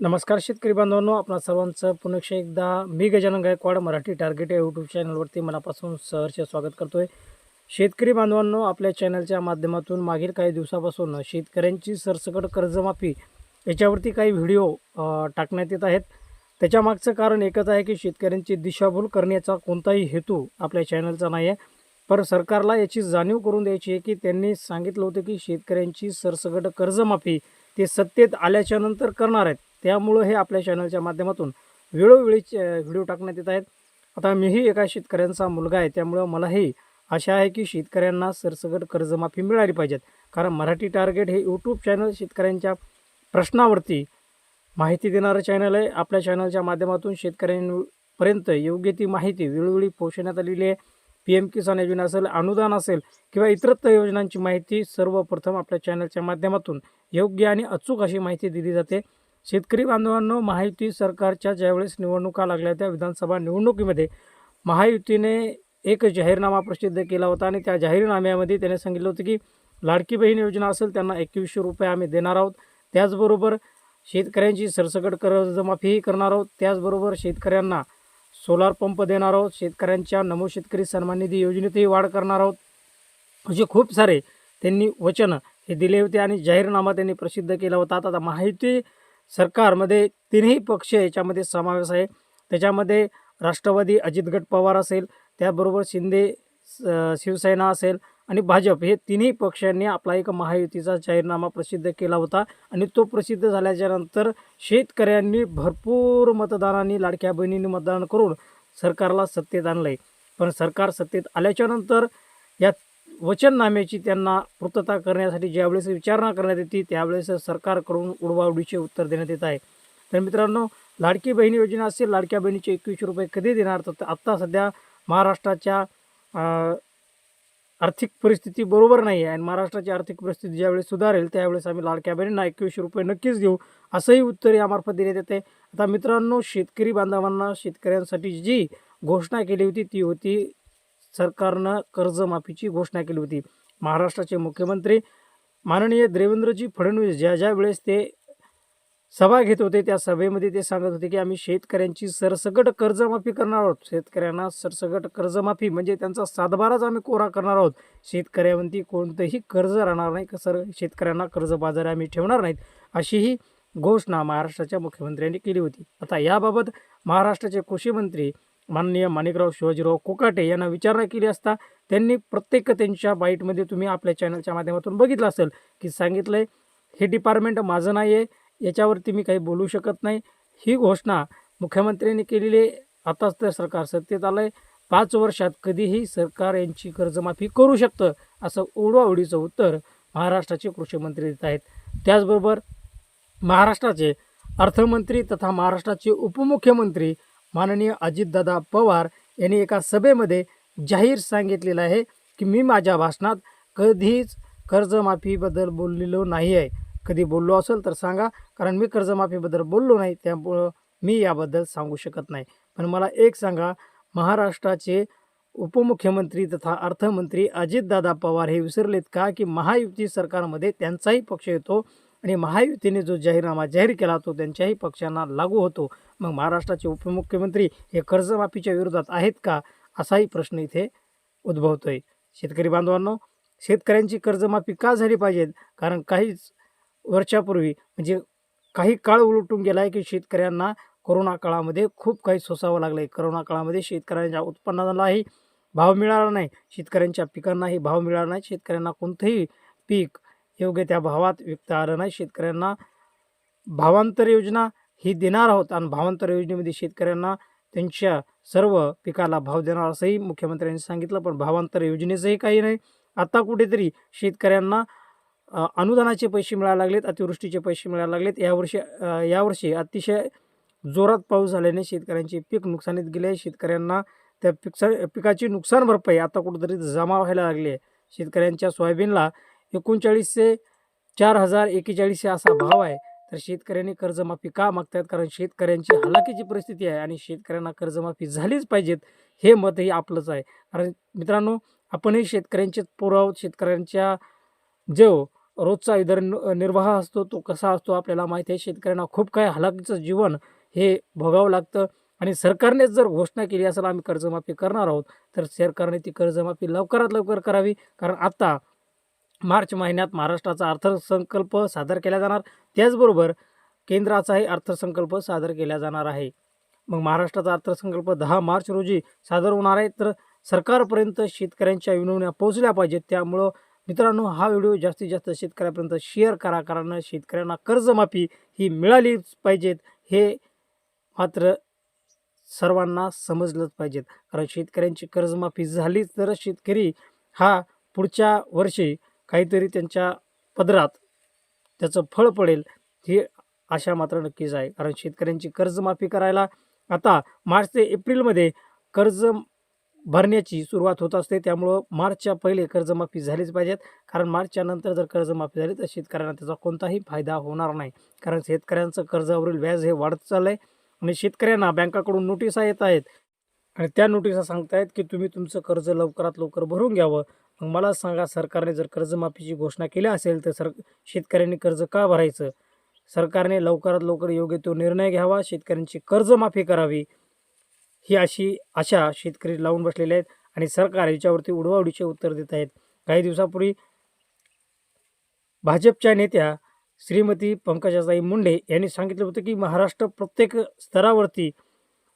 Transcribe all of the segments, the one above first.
नमस्कार शेतकरी बांधवांनो आपणा सर्वांचं पुनक्ष एकदा मी गजानन गायकवाड मराठी टार्गेट या यूट्यूब चॅनलवरती मनापासून सहर्ष स्वागत करतोय. शेतकरी बांधवांनो आपल्या चॅनलच्या माध्यमातून मागील काही दिवसापासून शेतकऱ्यांची सरसकट कर्जमाफी याच्यावरती काही व्हिडिओ टाकण्यात येत आहेत. त्याच्यामागचं कारण एकच आहे की शेतकऱ्यांची दिशाभूल करण्याचा कोणताही हेतू आपल्या चॅनलचा नाही आहे पर सरकारला याची जाणीव करून द्यायची आहे की त्यांनी सांगितलं होतं की शेतकऱ्यांची सरसकट कर्जमाफी ते सत्तेत आल्याच्यानंतर करणार आहेत. त्यामुळं हे आपल्या चॅनलच्या माध्यमातून वेळोवेळी च- व्हिडिओ टाकण्यात येत आहेत. आता मीही एका शेतकऱ्यांचा मुलगा आहे त्यामुळं मलाही आशा आहे की शेतकऱ्यांना सरसकट कर्जमाफी मिळाली पाहिजेत. कारण मराठी टार्गेट हे यूट्यूब चॅनल शेतकऱ्यांच्या प्रश्नावरती माहिती देणारं चॅनल आहे. आपल्या चॅनलच्या माध्यमातून शेतकऱ्यांपर्यंत योग्य ती माहिती वेळोवेळी पोहोचवण्यात आलेली आहे. पी एम किसान योजना असेल अनुदान असेल किंवा इतरत्र योजनांची माहिती सर्वप्रथम आपल्या चॅनलच्या माध्यमातून योग्य आणि अचूक अशी माहिती दिली जाते. शेतकरी बांधवांनो महायुती सरकारच्या ज्यावेळेस निवडणुका लागल्या त्या विधानसभा निवडणुकीमध्ये महायुतीने एक जाहीरनामा प्रसिद्ध केला होता आणि त्या जाहीरनाम्यामध्ये त्याने सांगितलं होतं की लाडकी बहीण योजना असेल त्यांना एकवीसशे रुपये आम्ही देणार आहोत. त्याचबरोबर शेतकऱ्यांची सरसकट कर्जमाफीही करणार आहोत. त्याचबरोबर शेतकऱ्यांना सोलार पंप देणार आहोत. शेतकऱ्यांच्या नमो शेतकरी सन्मान निधी योजनेतही वाढ करणार आहोत. असे खूप सारे त्यांनी वचन हे दिले होते आणि जाहीरनामा त्यांनी प्रसिद्ध केला होता. आता महायुती सरकारमध्ये तिन्ही पक्ष याच्यामध्ये समावेश आहे. त्याच्यामध्ये राष्ट्रवादी अजित गट पवार असेल त्याबरोबर शिंदे स- शिवसेना असेल आणि भाजप हे तिन्ही पक्षांनी आपला एक महायुतीचा जाहीरनामा प्रसिद्ध केला होता आणि तो प्रसिद्ध झाल्याच्यानंतर शेतकऱ्यांनी भरपूर मतदानांनी लाडक्या बहिणींनी मतदान करून सरकारला सत्तेत आणलंय. पण सरकार सत्तेत आल्याच्यानंतर या वचननाम्याची त्यांना पूर्तता करण्यासाठी ज्यावेळेस विचारणा करण्यात येते त्यावेळेस सरकारकडून उडवाउडीचे उत्तर देण्यात येत आहे. तर मित्रांनो लाडकी बहीण योजना असेल लाडक्या बहिणीचे एकवीसशे रुपये कधी देणार? तर आत्ता सध्या महाराष्ट्राच्या आर्थिक परिस्थिती बरोबर नाही आहे आणि महाराष्ट्राची आर्थिक परिस्थिती ज्यावेळेस सुधारेल त्यावेळेस आम्ही लाडक्या बहिणींना एकवीसशे रुपये नक्कीच देऊ असंही उत्तर यामार्फत देण्यात येते. आता मित्रांनो शेतकरी बांधवांना शेतकऱ्यांसाठी जी घोषणा केली होती ती होती सरकारनं कर्जमाफीची घोषणा केली होती. महाराष्ट्राचे मुख्यमंत्री माननीय देवेंद्रजी फडणवीस ज्या ज्या वेळेस ते सभा घेत होते त्या सभेमध्ये ते सांगत होते की आम्ही शेतकऱ्यांची सरसकट कर्जमाफी करणार आहोत. शेतकऱ्यांना सरसकट कर्जमाफी म्हणजे त्यांचा सातबाराच आम्ही कोरा करणार आहोत. शेतकऱ्यांवरती कोणतंही कर्ज राहणार नाही सर शेतकऱ्यांना कर्जबाजारी आम्ही ठेवणार नाहीत अशीही घोषणा महाराष्ट्राच्या मुख्यमंत्र्यांनी केली होती. आता याबाबत महाराष्ट्राचे कृषी मंत्री माननीय माणिकराव शिवाजीराव कोकाटे यांना विचारणा केली असता त्यांनी प्रत्येक त्यांच्या बाईटमध्ये तुम्ही आपल्या चॅनलच्या माध्यमातून बघितलं असेल की सांगितलंय हे डिपार्टमेंट माझं नाही आहे याच्यावरती मी काही बोलू शकत नाही. ही घोषणा मुख्यमंत्र्यांनी केलेली आहे. आताच तर सरकार सत्तेत आलं आहे पाच वर्षात कधीही सरकार यांची कर्जमाफी करू शकतं असं ओढवाओढीचं उत्तर महाराष्ट्राचे कृषीमंत्री देत आहेत. त्याचबरोबर महाराष्ट्राचे अर्थमंत्री तथा महाराष्ट्राचे उपमुख्यमंत्री माननीय अजितदादा पवार यांनी एका सभेमध्ये जाहीर सांगितलेलं आहे की मी माझ्या भाषणात कधीच कर्जमाफीबद्दल बोललेलो नाही आहे. कधी बोललो असेल तर सांगा कारण मी कर्जमाफीबद्दल बोललो नाही त्यामुळं मी याबद्दल सांगू शकत नाही. पण मला एक सांगा महाराष्ट्राचे उपमुख्यमंत्री तथा अर्थमंत्री अजितदादा पवार हे विसरलेत का की महायुती सरकारमध्ये त्यांचाही पक्ष येतो? आणि महायुतीने जो जाहीरनामा जाहीर केला तो त्यांच्याही पक्षांना लागू होतो. मग महाराष्ट्राचे उपमुख्यमंत्री हे कर्जमाफीच्या विरोधात आहेत का असाही प्रश्न इथे उद्भवतोय. शेतकरी बांधवांनो शेतकऱ्यांची कर्जमाफी का झाली पाहिजेत कारण काहीच वर्षापूर्वी म्हणजे काही काळ उलटून गेला आहे की शेतकऱ्यांना कोरोना काळामध्ये खूप काही सोसावं लागलं आहे करोना काळामध्ये शेतकऱ्यांच्या उत्पन्नालाही भाव मिळाला नाही. शेतकऱ्यांच्या पिकांनाही भाव मिळाला नाही. शेतकऱ्यांना कोणतंही पीक योग्य त्या भावात विकता आलं नाही. शेतकऱ्यांना भावांतर योजना ही देणार आहोत आणि भावांतर योजनेमध्ये शेतकऱ्यांना त्यांच्या सर्व पिकाला भाव देणार असंही मुख्यमंत्र्यांनी सांगितलं. पण भावांतर योजनेचंही काही नाही. आता कुठेतरी शेतकऱ्यांना अनुदानाचे पैसे मिळायला लागलेत अतिवृष्टीचे पैसे मिळायला लागलेत. यावर्षी यावर्षी अतिशय जोरात पाऊस झाल्याने शेतकऱ्यांचे पीक नुकसानीत गेले. शेतकऱ्यांना त्या पिकसा पिकाची नुकसान भरपाई आता कुठेतरी जमा व्हायला लागली आहे. शेतकऱ्यांच्या सोयाबीनला एकोणचाळीसशे चार हजार एकेचाळीसशे असा भाव आहे. तर शेतकऱ्यांनी कर्जमाफी का मागतायत? कारण शेतकऱ्यांची हलाखीची परिस्थिती आहे आणि शेतकऱ्यांना कर्जमाफी झालीच पाहिजेत हे मतही आपलंच आहे. कारण मित्रांनो आपणही शेतकऱ्यांचेच पुराव शेतकऱ्यांच्या जो रोजचा उदरनिर्वाह असतो तो कसा असतो आपल्याला माहिती आहे. शेतकऱ्यांना खूप काही हलाखीचं जीवन हे भोगावं लागतं. आणि सरकारनेच जर घोषणा केली असेल आम्ही कर्जमाफी करणार आहोत तर सरकारने ती कर्जमाफी लवकरात लवकर करावी. कारण आता मार्च महिन्यात महाराष्ट्राचा अर्थसंकल्प सादर केला जाणार. त्याचबरोबर केंद्राचाही अर्थसंकल्प सादर केला जाणार आहे. मग महाराष्ट्राचा अर्थसंकल्प दहा मार्च रोजी सादर होणार आहे. तर सरकारपर्यंत शेतकऱ्यांच्या विनवण्या पोहोचल्या पाहिजेत. त्यामुळं मित्रांनो हा व्हिडिओ जास्तीत जास्त शेतकऱ्यापर्यंत शेअर करा. कारण शेतकऱ्यांना कर्जमाफी ही मिळालीच पाहिजेत. हे मात्र सर्वांना समजलंच पाहिजेत. कारण शेतकऱ्यांची कर्जमाफी झालीच तर शेतकरी हा पुढच्या वर्षी काहीतरी त्यांच्या पदरात त्याचं फळ पडेल ही आशा मात्र नक्कीच आहे. कारण शेतकऱ्यांची कर्जमाफी करायला आता मार्च ते एप्रिलमध्ये कर्ज भरण्याची सुरुवात होत असते. त्यामुळं मार्चच्या पहिले कर्जमाफी झालीच पाहिजेत. कारण मार्चच्या नंतर जर कर्जमाफी झाली तर शेतकऱ्यांना त्याचा कोणताही फायदा होणार नाही. कारण शेतकऱ्यांचं कर्जावरील व्याज हे वाढत चाललं आहे आणि शेतकऱ्यांना बँकाकडून नोटिसा येत आहेत. आणि त्या नोटिसा सांगतायत की तुम्ही तुमचं कर्ज लवकरात लवकर भरून घ्यावं. मग मला सांगा सरकारने जर कर्जमाफीची घोषणा केली असेल तर सर शेतकऱ्यांनी कर्ज का भरायचं? सरकारने लवकरात लवकर योग्य तो निर्णय घ्यावा शेतकऱ्यांची कर्जमाफी करावी ही अशी आशा शेतकरी लावून बसलेले आहेत आणि सरकार याच्यावरती उडवाउडीचे उत्तर देत आहेत. काही दिवसापूर्वी भाजपच्या नेत्या श्रीमती पंकजाताई मुंडे यांनी सांगितलं होतं की महाराष्ट्र प्रत्येक स्तरावरती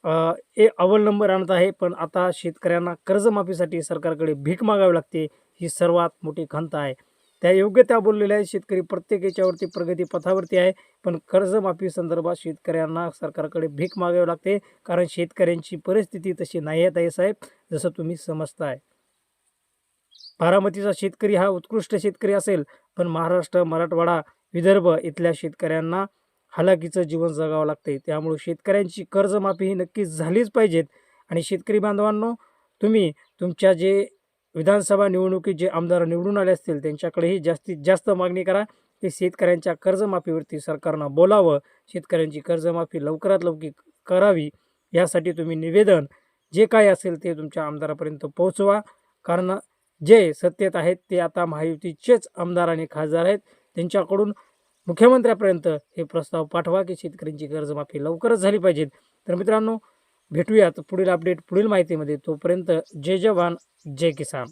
ए अव्वल नंबर आणत आहे पण आता शेतकऱ्यांना कर्जमाफीसाठी सरकारकडे भीक मागावी लागते ही सर्वात मोठी खंत आहे. त्या योग्य त्या बोललेल्या आहेत शेतकरी प्रत्येक याच्यावरती प्रगती पथावरती आहे पण कर्जमाफी संदर्भात शेतकऱ्यांना सरकारकडे भीक मागावी लागते कारण शेतकऱ्यांची परिस्थिती तशी नाही आहे साहेब जसं तुम्ही समजताय. बारामतीचा शेतकरी हा उत्कृष्ट शेतकरी असेल पण महाराष्ट्र मराठवाडा विदर्भ इथल्या शेतकऱ्यांना हालाकीचं जीवन जगावं लागते त्यामुळे शेतकऱ्यांची कर्जमाफी ही नक्कीच झालीच पाहिजेत. आणि शेतकरी बांधवांनो तुम्ही तुमच्या जे विधानसभा निवडणुकीत जे आमदार निवडून आले असतील त्यांच्याकडेही जास्तीत जास्त मागणी करा. की शेतकऱ्यांच्या कर्जमाफीवरती सरकारनं बोलावं. शेतकऱ्यांची कर्जमाफी लवकरात लवकर करावी यासाठी तुम्ही निवेदन जे काय असेल ते तुमच्या आमदारापर्यंत पोहोचवा. कारण जे सत्तेत आहेत ते आता महायुतीचेच आमदार आणि खासदार आहेत. त्यांच्याकडून मुख्यमंत्र्यापर्यंत हे प्रस्ताव पाठवा की शेतकऱ्यांची कर्जमाफी लवकरच झाली पाहिजे. तर मित्रांनो भेटूयात पुढील अपडेट पुढील माहितीमध्ये. तोपर्यंत जय जवान जय किसान.